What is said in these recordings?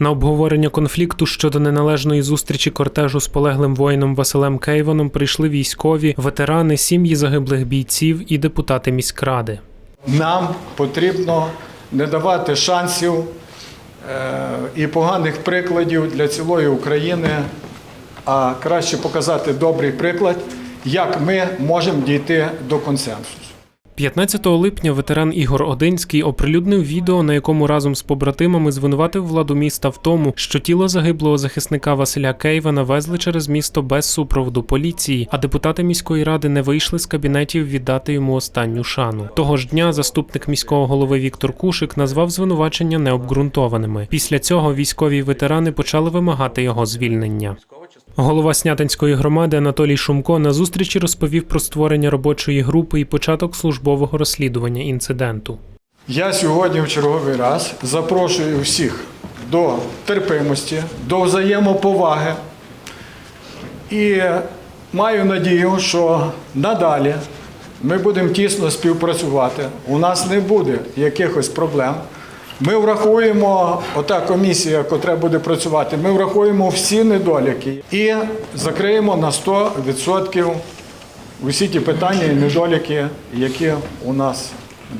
На обговорення конфлікту щодо неналежної зустрічі кортежу з полеглим воїном Василем Кейваном прийшли військові, ветерани, сім'ї загиблих бійців і депутати міськради. Нам потрібно не давати шансів е, і поганих прикладів для цілої України, а краще показати добрий приклад, як ми можемо дійти до консенсусу. 15 липня ветеран Ігор Одинський оприлюднив відео, на якому разом з побратимами звинуватив владу міста в тому, що тіло загиблого захисника Василя Кейвана везли через місто без супроводу поліції, а депутати міської ради не вийшли з кабінетів віддати йому останню шану. Того ж дня заступник міського голови Віктор Кушик назвав звинувачення необґрунтованими. Після цього військові ветерани почали вимагати його звільнення. Голова Снятинської громади Анатолій Шумко на зустрічі розповів про створення робочої групи і початок службового розслідування інциденту. Я сьогодні в черговий раз запрошую всіх до терпимості, до взаємоповаги і маю надію, що надалі ми будемо тісно співпрацювати. У нас не буде якихось проблем. Ми врахуємо, ота комісія, яка буде працювати, ми врахуємо всі недоліки і закриємо на 100% усі ті питання і недоліки, які у нас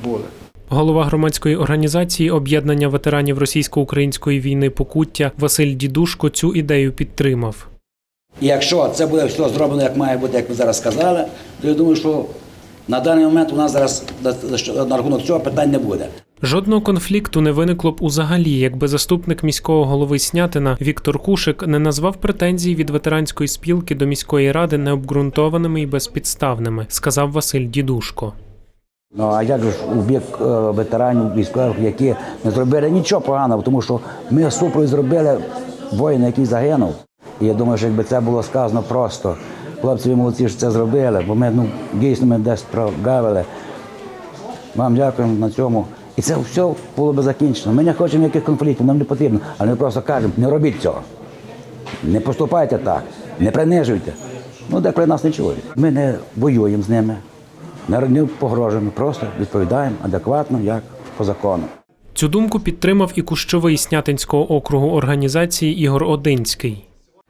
були. Голова громадської організації об'єднання ветеранів російсько-української війни Покуття Василь Дідушко цю ідею підтримав. І якщо це буде все зроблено, як має бути, як ви зараз сказали, то я думаю, що на даний момент у нас зараз на рахунок цього питань не буде. Жодного конфлікту не виникло б узагалі, якби заступник міського голови Снятина Віктор Кушик не назвав претензій від ветеранської спілки до міської ради необґрунтованими і безпідставними, сказав Василь Дідушко. Ну а як ж у бік е, ветеранів військових, які не зробили нічого поганого, тому що ми супровід зробили воїна, який загинув. І я думаю, що якби це було сказано просто, хлопці, ви молодці, що це зробили, бо ми ну, дійсно ми десь прогавили. Вам дякуємо на цьому. І це все було би закінчено. Ми не хочемо ніяких конфліктів, нам не потрібно, але ми просто кажемо, не робіть цього. Не поступайте так, не принижуйте. Ну, деколи нас не чують. Ми не воюємо з ними, не погрожуємо, просто відповідаємо адекватно, як по закону. Цю думку підтримав і кущовий Снятинського округу організації Ігор Одинський.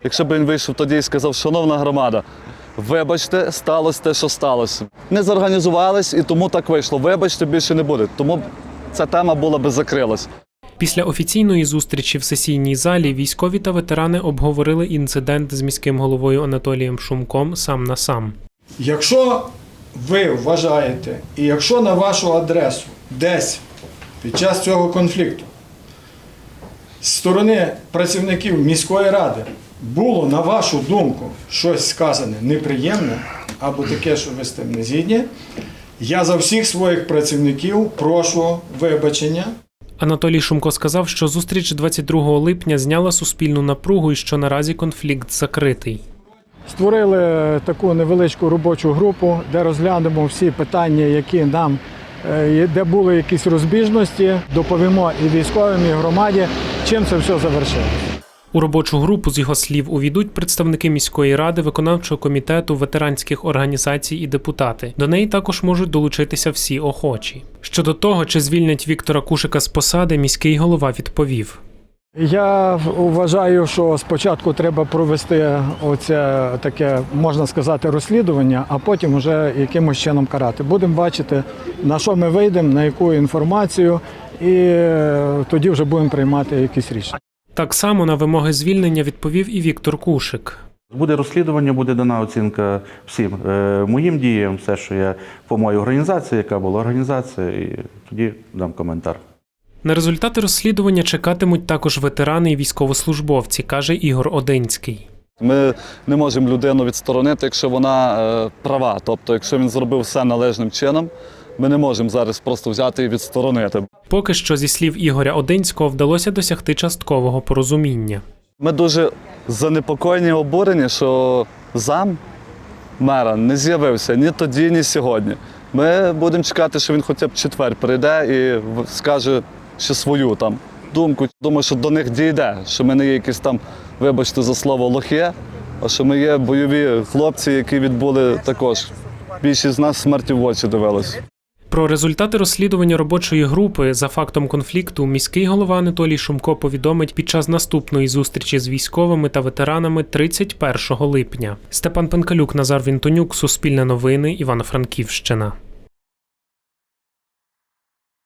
Якщо б він вийшов тоді і сказав, шановна громада, вибачте, сталося те, що сталося. Не зорганізувались і тому так вийшло. Вибачте, більше не буде. Тому ця тема була би закрилась. Після офіційної зустрічі в сесійній залі військові та ветерани обговорили інцидент з міським головою Анатолієм Шумком сам на сам. Якщо ви вважаєте, і якщо на вашу адресу десь під час цього конфлікту з сторони працівників міської ради було, на вашу думку, щось сказане неприємне або таке, що ви з тим не згідні, я за всіх своїх працівників прошу вибачення. Анатолій Шумко сказав, що зустріч 22 липня зняла суспільну напругу і що наразі конфлікт закритий. Створили таку невеличку робочу групу, де розглянемо всі питання, які нам е, де були якісь розбіжності, доповімо і військовим, і громаді, чим це все завершилося. У робочу групу з його слів увійдуть представники міської ради, виконавчого комітету, ветеранських організацій і депутати. До неї також можуть долучитися всі охочі. Щодо того, чи звільнять Віктора Кушика з посади, міський голова відповів. Я вважаю, що спочатку треба провести оце таке, можна сказати, розслідування, а потім вже якимось чином карати. Будемо бачити, на що ми вийдемо, на яку інформацію, і е, тоді вже будемо приймати якісь рішення. Так само на вимоги звільнення відповів і Віктор Кушик. Буде розслідування, буде дана оцінка всім е, моїм діям, все, що я по моїй організації, яка була організація, і тоді дам коментар. На результати розслідування чекатимуть також ветерани і військовослужбовці, каже Ігор Одинський. Ми не можемо людину відсторонити, якщо вона е, права. Тобто, якщо він зробив все належним чином, ми не можемо зараз просто взяти і відсторонити. Поки що, зі слів Ігоря Одинського, вдалося досягти часткового порозуміння. Ми дуже занепокоєні обурені, що зам мера не з'явився ні тоді, ні сьогодні. Ми будемо чекати, що він хоча б четвер прийде і скаже ще свою там думку. Думаю, що до них дійде, що ми не є якісь там, вибачте за слово, лохи, а що ми є бойові хлопці, які відбули також. Більшість з нас смерті в очі дивились. Про результати розслідування робочої групи за фактом конфлікту міський голова Анатолій Шумко повідомить під час наступної зустрічі з військовими та ветеранами 31 липня. Степан Пенкалюк, Назар Вінтонюк, Суспільне новини, Івано-Франківщина.